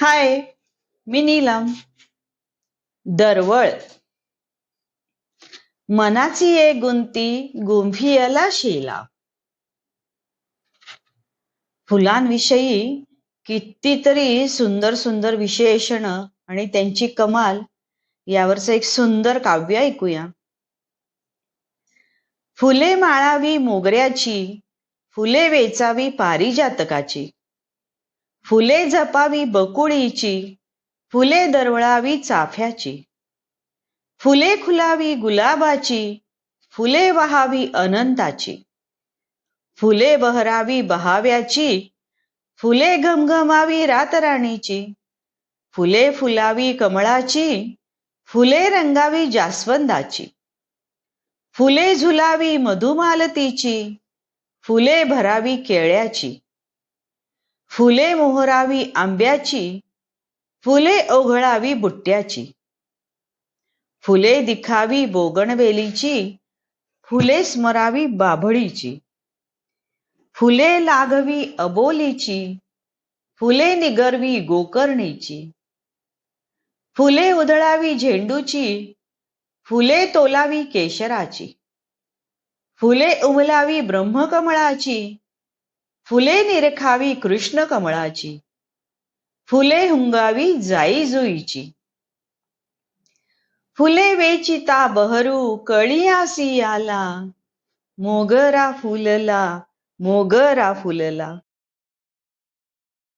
हाय मी नीलम. दरवळ. मनाची एक गुंती गुंफियला शिला. फुलांविषयी कितीतरी सुंदर सुंदर विशेषण आणि त्यांची कमाल यावरचं एक सुंदर काव्य ऐकूया. फुले माळावी मोगऱ्याची फुले वेचावी पारिजातकाची. फुले जपावी बकुळीची फुले दरवळावी चाफ्याची. फुले खुलावी गुलाबाची फुले वहावी अनंताची. फुले बहरावी बहाव्याची फुले घमघमावी रातराणीची. फुले फुलावी कमळाची फुले रंगावी जास्वंदाची. फुले झुलावी मधुमालतीची फुले भरावी केळ्याची. फुले मोहरावी आंब्याची फुले ओघळावी बुट्ट्याची. फुले दिखावी बोगणवेलीची फुले स्मरावी बाभळीची. फुले लागवी अबोलीची फुले निगरवी गोकर्णीची. फुले उधळावी झेंडूची फुले तोलावी केशराची. फुले उमलावी ब्रह्मकमळाची फुले निरखावी कृष्ण कमळाची. फुले हुंगावी जाई जुईची. फुले वेचिता बहरू कळियासी आला मोगरा फुलला मोगरा फुलला.